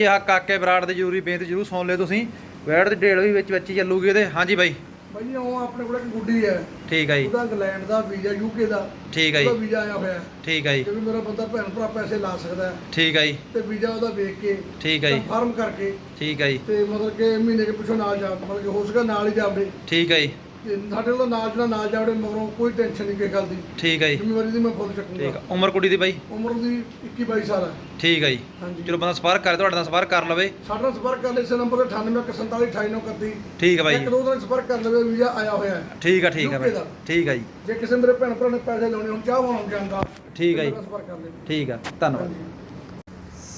ਇਹ ਆ ਕਾਕੇ ਬਰਾੜ ਦੀ ਜ਼ਰੂਰੀ ਬੇਨਤੀ ਜ਼ਰੂਰ ਸੁਣ ਲਿਓ ਤੁਸੀਂ। ਵੈੜ ਦੀ ਢੇੜ ਵੀ ਵਿੱਚ ਵਿੱਚ ਹੀ ਚੱਲੂਗੀ ਇਹਦੇ ਹਾਂਜੀ ਬਾਈ। ਭਾਈ ਉਹ ਆਪਣੇ ਕੋਲ ਇੱਕ ਗੁੱਡੀ ਹੈ। ਠੀਕ ਆ ਜੀ। ਉਹਦਾ ਇੰਗਲੈਂਡ ਦਾ ਵੀਜ਼ਾ ਯੂਕੇ ਦਾ। ਠੀਕ ਆ ਉਹਦਾ ਜੀ ਵੀਜ਼ਾ ਆਇਆ ਹੋਇਆ। ਹੈ ਠੀਕ ਆ ਜੀ। ਕਿਉਂਕਿ ਮੇਰਾ ਬੰਦਾ ਭੈਣ ਭਰਾ ਪੈਸੇ ਲਾ ਸਕਦਾ ਹੈ। ਠੀਕ ਆ ਜੀ। ਤੇ ਵੀਜ਼ਾ ਉਹਦਾ ਵੇਖ ਕੇ ਠੀਕ ਆ ਜੀ। ਫਾਰਮ ਕਰਕੇ ਠੀਕ ਆ ਜੀ। ਤੇ ਮਤਲਬ ਕਿ ਮਹੀਨੇ ਕੇ ਪਿੱਛੋਂ ਨਾਲ ਜਾ ਮਤਲਬ ਕਿ ਹੋ ਸਕਦਾ ਨਾਲ ਹੀ ਜਾਵੜੇ ਠੀਕ ਆ ਜੀ। ਤੇ ਸਾਡੇ ਕੋਲ ਨਾਲ ਜਿਹੜਾ ਨਾਲ ਜਾਵੜੇ ਮਗਰੋਂ ਕੋਈ ਟੈਨਸ਼ਨ ਨਹੀਂ ਕਿਸੇ ਗੱਲ ਦੀ। ਠੀਕ ਆ ਜੀ। ਜ਼ਿੰਮੇਵਾਰੀ ਦੀ ਮੈਂ ਫੁੱਲ ਠੀਕ ਚੱਕੂਗਾ ਆ। ਉਮਰ ਕੁੜੀ ਦੀ ਬਾਈ? ਉਮਰ ਦੀ 21 22 ਸਾਲ ਹੈ ਠੀਕ ਆ ਜੀ। ਹਾਂਜੀ। ਚਲੋ ਬੰਦਾ ਸੰਪਰਕ ਕਰੇ ਤੁਹਾਡੇ ਨਾਲ ਸੰਪਰਕ ਕਰ ਲਵੇ। ਸਾਡੇ ਨਾਲ ਸੰਪਰਕ ਕਰ ਲੈ ਇਸੇ ਨੰਬਰ ਤੇ 9847488931 ਠੀਕ ਆ ਬਾਈ। ਇੱਕ ਦੋ ਦਿਨ ਸੰਪਰਕ ਕਰ ਲਵੇ ਵੀਜ਼ਾ ਆਇਆ ਹੋਇਆ ਹੈ। ਠੀਕ ਆ ਠੀਕ ਆ ਬਾਈ। ਠੀਕ ਆ ਜੀ। ਜੇ ਕਿਸੇ ਮੇਰੇ ਭੈਣ ਭਰਾ ਨੇ ਪੈਸੇ ਲਾਉਣੇ ਹੁਣ ਚਾਹ ਬਣਾਉਣ ਜਾਂਦਾ ਠੀਕ ਆ ਜੀ। ਸੰਪਰਕ ਕਰ ਲੈ ਠੀਕ ਆ। ਧੰਨਵਾਦ। ਹਾਂਜੀ।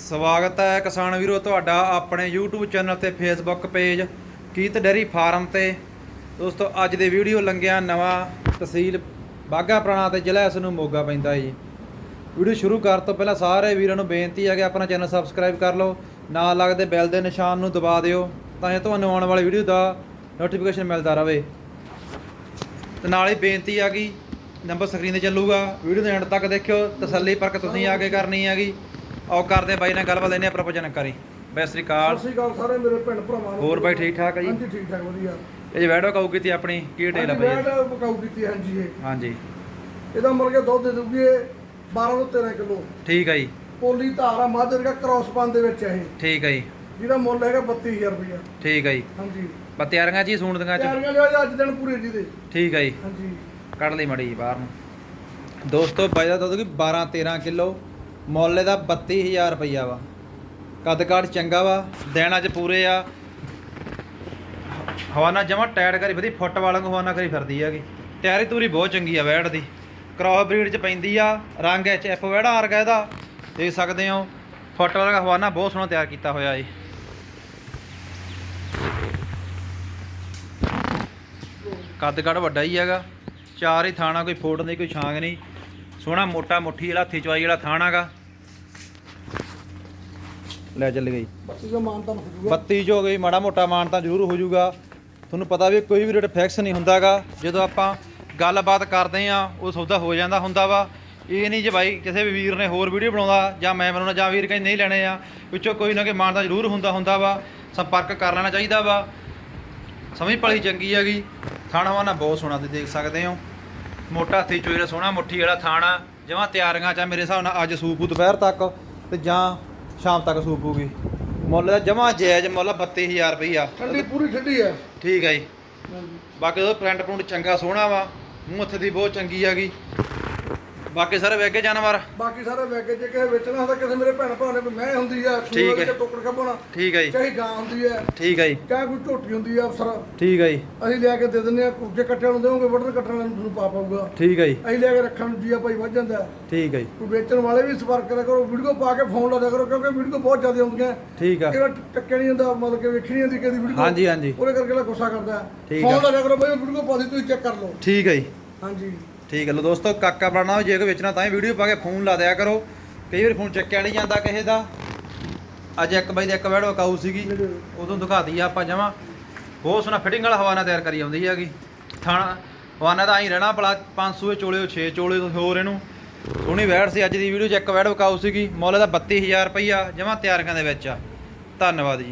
ਸਵਾਗਤ ਹੈ ਕਿਸਾਨ ਵੀਰੋ ਤੁਹਾਡਾ ਆਪਣੇ YouTube ਚੈਨਲ ਤੇ Facebook ਪੇਜ ਕੀਤ ਡੈਰੀ ਫਾਰਮ ਤੇ। ਦੋਸਤੋ ਅੱਜ ਦੇ ਵੀਡੀਓ ਲੰਘਿਆ ਨਵਾਂ ਤਹਿਸੀਲ ਬਾਗਾ ਪੁਰਾਣਾ ਤੇ ਜ਼ਿਲ੍ਹਾ ਇਸ ਨੂੰ ਮੋਗਾ ਪੈਂਦਾ ਜੀ। ਵੀਡੀਓ ਸ਼ੁਰੂ ਕਰਨ ਤੋਂ ਪਹਿਲਾਂ ਸਾਰੇ ਵੀਰਾਂ ਨੂੰ ਬੇਨਤੀ ਹੈ ਕਿ ਆਪਣਾ ਚੈਨਲ ਸਬਸਕ੍ਰਾਈਬ ਕਰ ਲਓ ਨਾਲ ਲੱਗਦੇ ਬੈਲ ਦੇ ਨਿਸ਼ਾਨ ਨੂੰ ਦਬਾ ਦਿਓ ਤਾਂ ਜੋ ਤੁਹਾਨੂੰ ਆਉਣ ਵਾਲੀ ਵੀਡੀਓ ਦਾ ਨੋਟੀਫਿਕੇਸ਼ਨ ਮਿਲਦਾ ਰਹੇ। ਤੇ ਨਾਲ ਹੀ ਬੇਨਤੀ ਆ ਗਈ ਨੰਬਰ ਸਕਰੀਨ ਤੇ ਚੱਲੂਗਾ ਵੀਡੀਓ ਦੇ ਐਂਡ ਤੱਕ ਦੇਖਿਓ ਤਸੱਲੀ ਪਰਖ ਤੁਸੀਂ ਆ ਕੇ ਕਰਨੀ ਹੈਗੀ। ਆਓ ਕਰਦੇ ਬਾਈ ਨਾਲ ਗੱਲਬਾਤ ਲੈਨੇ ਆ ਪ੍ਰੋਪਰ ਜਾਣਕਾਰੀ ਬੈ ਸ੍ਰੀ ਅਕਾਲ। ਸਤਿ ਸ਼੍ਰੀ ਅਕਾਲ ਸਾਰੇ ਮੇਰੇ ਭੈਣ ਭਰਾਵਾਂ ਨੂੰ। ਹੋਰ ਬਾਈ ਠੀਕ ਠਾਕ ਆ ਜੀ? ਹਾਂਜੀ ਠੀਕ ਠਾਕ ਵਧੀਆ। ਇਹ ਜੀ ਵੀਡੀਓ ਕਾਊ ਕੀਤੀ ਆਪਣੀ ਕੀ ਡੇਲ ਆ ਬਾਈ? ਮੈਂ ਬਕਾਊ ਕੀਤੀ ਹਾਂਜੀ ਇਹ। ਹਾਂਜੀ। ਇਹਦਾ ਮੁਰਗੇ ਦੁੱਧ ਦੇ ਦੂਗੀ ਇਹ 12 ਤੋਂ 13 ਕਿਲੋ। ਠੀਕ ਆ ਜੀ। ਪੋਲੀ ਧਾਰ ਮੱਝ ਵਰਗਾ ਕ੍ਰਾਸ ਪਾਨ ਦੇ ਵਿੱਚ ਹੈ ਇਹ। ਠੀਕ ਆ ਜੀ। ਜਿਹਦਾ ਮੁੱਲ ਹੈਗਾ 32000 ਰੁਪਇਆ ਠੀਕ ਆ ਜੀ। ਹਾਂਜੀ। ਪਤਿਆਰੀਆਂ ਜੀ ਸੂਣਦੀਆਂ ਚ। ਤਿਆਰੀਆਂ ਜੋ ਅੱਜ ਦਿਨ ਪੂਰੇ ਜੀ ਦੇ। ਠੀਕ ਆ ਜੀ। ਹਾਂਜੀ। ਕੱਢ ਲਈ ਮੜੀ ਜੀ ਬਾਹਰ ਨੂੰ। ਦੋਸਤੋ ਬਾਈ ਦਾ ਦੁੱਧ ਕੀ 12 13 ਕਿਲੋ। ਮੁੱਲ ਇਹਦਾ 32000 ਰੁਪਈਆ ਵਾ। ਕੱਦ ਕਾਠ ਚੰਗਾ ਵਾ। ਦਿਨ ਅੱਜ ਪੂਰੇ ਆ। ਹਵਾਨਾ ਜਮਾ ਟਾਇਰ ਕਰੀ ਵਧੀ ਫੁੱਟ ਵਾਲਾ ਨੂੰ ਹਵਾਨਾ ਕਰੀ ਫਿਰਦੀ ਹੈਗੀ। ਤਿਆਰੀ ਤੂਰੀ ਬਹੁਤ ਚੰਗੀ ਆ ਵੈੜ ਦੀ। ਕ੍ਰਾਸ ਬਰੀਡ ਚ ਪੈਂਦੀ ਆ ਰੰਗ ਐਚ ਐਫ ਵੈੜਾ ਵਰਗਾ ਇਹਦਾ। ਦੇਖ ਸਕਦੇ ਹੋ ਫੁੱਟ ਵਾਲਾ ਹਵਾਨਾ ਬਹੁਤ ਸੋਹਣਾ ਤਿਆਰ ਕੀਤਾ ਹੋਇਆ ਜੀ। ਕੱਦ ਕੱਦ ਵੱਡਾ ਹੀ ਹੈਗਾ। ਚਾਰ ਹੀ ਥਾਣਾ ਕੋਈ ਫੋਟ ਨਹੀਂ ਕੋਈ ਛਾਂਗ ਨਹੀਂ। ਸੋਹਣਾ ਮੋਟਾ ਮੁੱਠੀ ਜਿਹੜਾ ਹੱਥੀ ਚਵਾਈ ਜਿਹੜਾ ਥਾਣਾਗਾ ਲੈ ਚੱਲ ਗਈ। ਬੱਤੀ ਦਾ ਮਾਨ ਤਾਂ ਹੋ ਜੂਗਾ। 32 ਚ ਹੋ ਗਈ ਮਾੜਾ ਮੋਟਾ ਮਾਨ ਤਾਂ ਜ਼ਰੂਰ ਹੋ ਜਾਊਗਾ ਤੁਹਾਨੂੰ ਪਤਾ ਵੀ ਕੋਈ ਵੀ ਰੇਟ ਫਿਕਸ ਨਹੀਂ ਹੁੰਦਾਗਾ। ਜਦੋਂ ਆਪਾਂ ਗੱਲਬਾਤ ਕਰਦੇ ਆ ਉਹ ਸੌਦਾ ਹੋ ਜਾਂਦਾ ਹੁੰਦਾ ਵਾ। ਇਹ ਨਹੀਂ ਜੇ ਬਾਈ ਕਿਸੇ ਵੀ ਵੀਰ ਨੇ ਹੋਰ ਵੀਡੀਓ ਬਣਾਉਂਦਾ, ਜਾਂ ਮੈਂ ਬਣਾਉਣਾ, ਜਾਂ ਵੀਰ ਕਹਿੰਦੇ ਨਹੀਂ ਲੈਣੇ ਆ, ਵਿੱਚੋਂ ਕੋਈ ਨਾ ਕੋਈ ਮਾਨ ਤਾਂ ਜ਼ਰੂਰ ਹੁੰਦਾ ਹੁੰਦਾ ਵਾ। ਸੰਪਰਕ ਕਰ ਲੈਣਾ ਚਾਹੀਦਾ ਵਾ। ਸਮਝ ਪਲੀ ਚੰਗੀ ਹੈਗੀ। ਥਾਣਾ ਵਾਨਾ ਬਹੁਤ ਸੋਹਣਾ ਤੁਸੀਂ ਦੇਖ ਸਕਦੇ ਹੋ। ਮੋਟਾ ਹੱਥੀ ਚੋਈਰਾ ਸੋਹਣਾ ਮੁੱਠੀ ਵਾਲਾ ਥਾਣਾ। ਜਮਾਂ ਤਿਆਰੀਆਂ ਚ ਮੇਰੇ ਹਿਸਾਬ ਨਾਲ ਅੱਜ ਸੂਪੂ ਦੁਪਹਿਰ ਤੱਕ ਤੇ ਜਾਂ ਸ਼ਾਮ ਤੱਕ ਸੂਪੂਗੀ ਮੁੱਲ ਦਾ ਜਮਾ ਜਾਇਜ਼ ਮੁੱਲ 32000 ਰੁਪਈਆ। ਠੰਡੀ ਪੂਰੀ ਠੰਡੀ ਹੈ ਠੀਕ ਹੈ ਜੀ। ਹਾਂਜੀ। ਬਾਕੀ ਉਹਦਾ ਪ੍ਰਿੰਟ ਪ੍ਰਿੰਟ ਚੰਗਾ ਸੋਹਣਾ ਵਾ ਮੂੰਹ ਹੱਥ ਦੀ ਬਹੁਤ ਚੰਗੀ ਹੈਗੀ ਬਾਕੀ ਸਾਰੇ ਵੇਗੇ ਜਾਨਵਰ? ਬਾਕੀ ਸਾਰੇ ਵੈਗੇ ਜੇ ਕਿਸੇ ਵੇਚਣਾ ਹੁੰਦਾ ਕਿਸੇ ਮੇਰੇ ਭੈਣ ਭਰਾ ਨੇ ਮੈਂ ਹੁੰਦੀ ਆ ਠੀਕ ਹੈ। ਟੋਕੜ ਕੱਢਣਾ ਠੀਕ ਹੈ ਜੀ। ਚਾਹੇ ਗਾਂ ਹੁੰਦੀ ਹੈ ਠੀਕ ਹੈ ਜੀ। ਚਾਹੇ ਕੋਈ ਝੋਟੀ ਹੁੰਦੀ ਆ ਅਫਸਰ। ਠੀਕ ਹੈ ਜੀ। ਅਸੀਂ ਲਿਆ ਕੇ ਦੇ ਦਿੰਦੇ ਆ ਕੁੱਜੇ ਕੱਟਿਆਂ ਨੂੰ ਦੇਵੋਗੇ ਵੱਢਣ ਕੱਟਣ ਵਾਲੇ ਨੂੰ ਤੁਹਾਨੂੰ ਪਾ ਪਾਊਗਾ। ਠੀਕ ਹੈ ਜੀ। ਅਸੀਂ ਲਿਆ ਕੇ ਰੱਖਣ ਨੂੰ ਜੀ ਆ ਭਾਈ ਵੱਧ ਜਾਂਦਾ। ਠੀਕ ਹੈ ਜੀ। ਕੋਈ ਵੇਚਣ ਵਾਲੇ ਵੀ ਸੰਪਰਕ ਕਰਿਆ ਕਰੋ ਵੀਡੀਓ ਪਾ ਕੇ ਫੋਨ ਲਾ ਦਿਆ ਕਰੋ ਕਿਉਂਕਿ ਵੀਡੀਓ ਬਹੁਤ ਜ਼ਿਆਦਾ ਆਉਂਦੀਆਂ। ਠੀਕ ਆ। ਇਹਦਾ ਟੱਕਿਆ ਨਹੀਂ ਜਾਂਦਾ ਮਤਲਬ ਕਿ ਵੇਖੀ ਨਹੀਂ ਜਾਂਦੀ ਕਿਹਦੀ ਵੀਡੀਓ। ਹਾਂਜੀ ਹਾਂਜੀ। ਉਹਦੇ ਕਰਕੇ ਲਾ ਗੁੱਸਾ ਕਰਦਾ। ਫੋਨ ਆ। ਲਾ ਦਿਆ ਕਰੋ ਬਈ ਵੀਡੀਓ ਪਾ ਦੀ ਤੁਸੀਂ ਚੈੱਕ ਕਰ ਲਓ। ਠੀਕ ਹੈ ਜੀ। ਹਾਂਜੀ। ਠੀਕ ਹੈ ਲੋ ਦੋਸਤੋ, ਕਾਕਾ ਬਣਾਉਣਾ ਜੇ ਕੋਈ ਵੇਚਣਾ ਤਾਂ ਹੀ ਵੀਡੀਓ ਪਾ ਕੇ ਫੋਨ ਲਾ ਦਿਆ ਕਰੋ। ਕਈ ਵਾਰ ਫੋਨ ਚੱਕਿਆ ਨਹੀਂ ਜਾਂਦਾ ਕਿਸੇ ਦਾ। ਅੱਜ ਇੱਕ ਬਾਈ ਦੇ ਇੱਕ ਵੈੜ ਵਕਾਊ ਸੀਗੀ, ਉਦੋਂ ਦਿਖਾਤੀ ਆ ਆਪਾਂ ਜਮਾ। ਬਹੁਤ ਸੋਹਣਾ ਫਿਟਿੰਗ ਵਾਲਾ ਹਵਾਨਾ ਤਿਆਰ ਕਰੀ ਆਉਂਦੀ ਹੈਗੀ। ਥਾਣਾ, ਹਵਾਨਾ ਤਾਂ ਆਈ ਰਹਿਣਾ ਭਲਾ 500 ਚੋਲੇ 6 ਚੋਲੇ ਤੋਂ ਹੋਰ ਇਹਨੂੰ। ਸੋਹਣੀ ਵੈੜ ਸੀ, ਅੱਜ ਦੀ ਵੀਡੀਓ 'ਚ ਇੱਕ ਵੈੜ ਵਕਾਊ ਸੀਗੀ, ਮੁੱਲ ਦਾ 32000 ਰੁਪਈਆ, ਜਮਾ ਤਿਆਰੀਆਂ ਦੇ ਵਿੱਚ ਆ। ਧੰਨਵਾਦ ਜੀ।